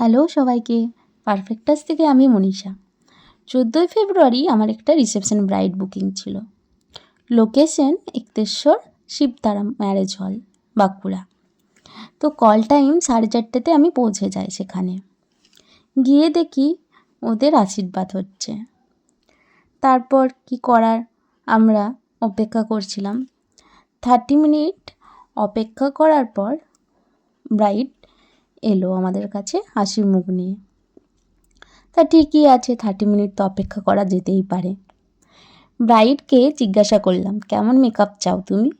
Hello সবাইকে। Perfect touch থেকে আমি মনীষা। চোদ্দোই ফেব্রুয়ারি আমার একটা রিসেপশন ব্রাইড বুকিং ছিল। Location Ekteshwar Shibtara marriage hall, Bankura. তো কল টাইম সাড়ে চারটেতে আমি পৌঁছে যাই সেখানে। গিয়ে দেখি ওদের আশীর্বাদ হচ্ছে। তারপর কি করার? আমরা অপেক্ষা করছিলাম। থার্টি মিনিট অপেক্ষা করার পর ব্রাইড এলো আমাদের কাছে হাসি মুখ নিয়ে। তা ঠিকই আছে থার্টি মিনিট তো অপেক্ষা করা যেতেই পারে। ব্রাইডকে জিজ্ঞাসা করলাম, কেমন মেকআপ চাও তুমি?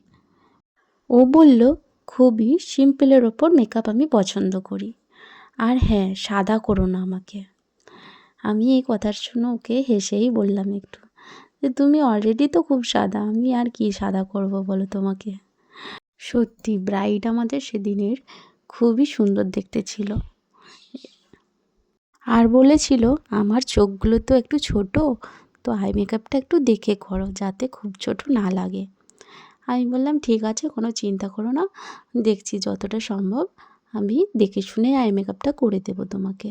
ও বলল, খুবই সিম্পলের ওপর মেকআপ আমি পছন্দ করি। আর হ্যাঁ সাদা করো না আমাকে। আমি এই কথার শুনে ওকে হেসেই বললাম একটু, যে তুমি অলরেডি তো খুব সাদা, আমি আর কি সাদা করব বলো তোমাকে? সত্যি ব্রাইড আমাদের সেদিনের খুবই সুন্দর দেখতে ছিল। আর বলেছিল, আমার চোখগুলো তো একটু ছোট, তো আই মেকআপটা একটু দেখে করো, যাতে খুব ছোট না লাগে। আমি বললাম, ঠিক আছে, কোনো চিন্তা করো না, দেখছি যতটা সম্ভব, আমি দেখে শুনে আই মেকআপটা করে দেবো তোমাকে।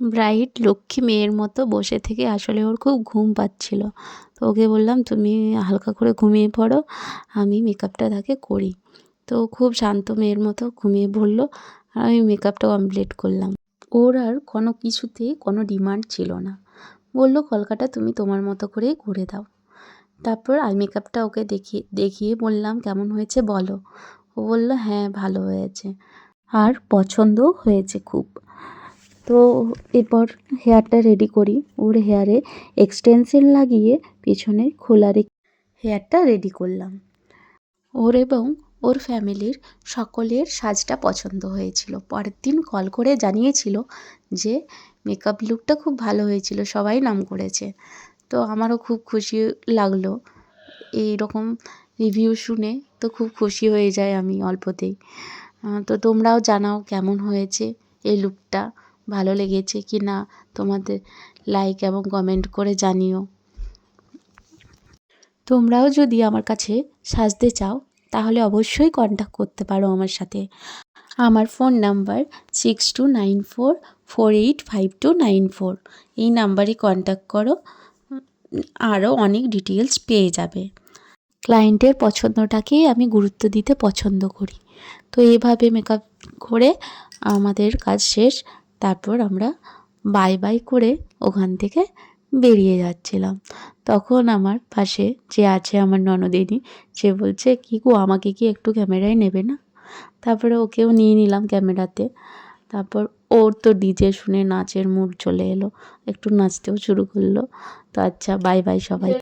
ব্রাইট লক্ষ্মী মেয়ের মতো বসে থেকে আসলে ওর খুব ঘুম পাচ্ছিল। তো ওকে বললাম, তুমি হালকা করে ঘুমিয়ে পড়ো, আমি মেকআপটা তাকে করি। তো খুব শান্ত মেয়ের মতো ঘুমিয়ে পড়ল। আর আমি মেকআপটা কমপ্লিট করলাম। ওর আর কোনো কিছুতেই কোনো ডিমান্ড ছিল না। বলল, কলকাতা তুমি তোমার মতো করেই ঘুরে দাও। তারপর আই মেকআপটা ওকে দেখিয়ে দেখিয়ে বললাম, কেমন হয়েছে বলো? ও বলল হ্যাঁ ভালো হয়েছে। আর পছন্দও হয়েছে খুব। তো এরপর হেয়ারটা রেডি করি। ওর হেয়ারে এক্সটেনশন লাগিয়ে পিছনে খোলা রেখে হেয়ারটা রেডি করলাম। ওর এবং ওর ফ্যামিলির সকলের সাজটা পছন্দ হয়েছিল। পরের দিন কল করে জানিয়েছিল যে মেকআপ লুকটা খুব ভালো হয়েছিল, সবাই নাম করেছে। তো আমারও খুব খুশি লাগল। এই রকম রিভিউ শুনে তো খুব খুশি হয়ে যায় আমি অল্পতেই। তো তোমরাও জানাও কেমন হয়েছে এই লুকটা ভালো লেগেছে কি না? তোমাদের লাইক এবং কমেন্ট করে জানিও। তোমরাও যদি আমার কাছে সাজতে চাও তাহলে অবশ্যই কন্ট্যাক্ট করতে পারো আমার সাথে। আমার phone number six two nine four four eight five two nine four এই নাম্বারে কন্ট্যাক্ট করো আরও অনেক ডিটেলস পেয়ে যাবে। ক্লায়েন্টের পছন্দটাকেই আমি গুরুত্ব দিতে পছন্দ করি। তো এভাবে মেকআপ করে আমাদের কাজ শেষ, তারপর আমরা বাই বাই করে ওখান থেকে বেরিয়ে যাচ্ছিলাম। তখন আমার পাশে যে আছে আমার ননদিনী, সে বলছে, কী গো, আমাকে কি একটু ক্যামেরায় নেবে না? তারপরে ওকেও নিয়ে নিলাম ক্যামেরাতে। তারপর ওর তো ডিজে শুনে নাচের মুড চলে এলো, একটু নাচতেও শুরু করল। তো আচ্ছা বাই বাই সবাই।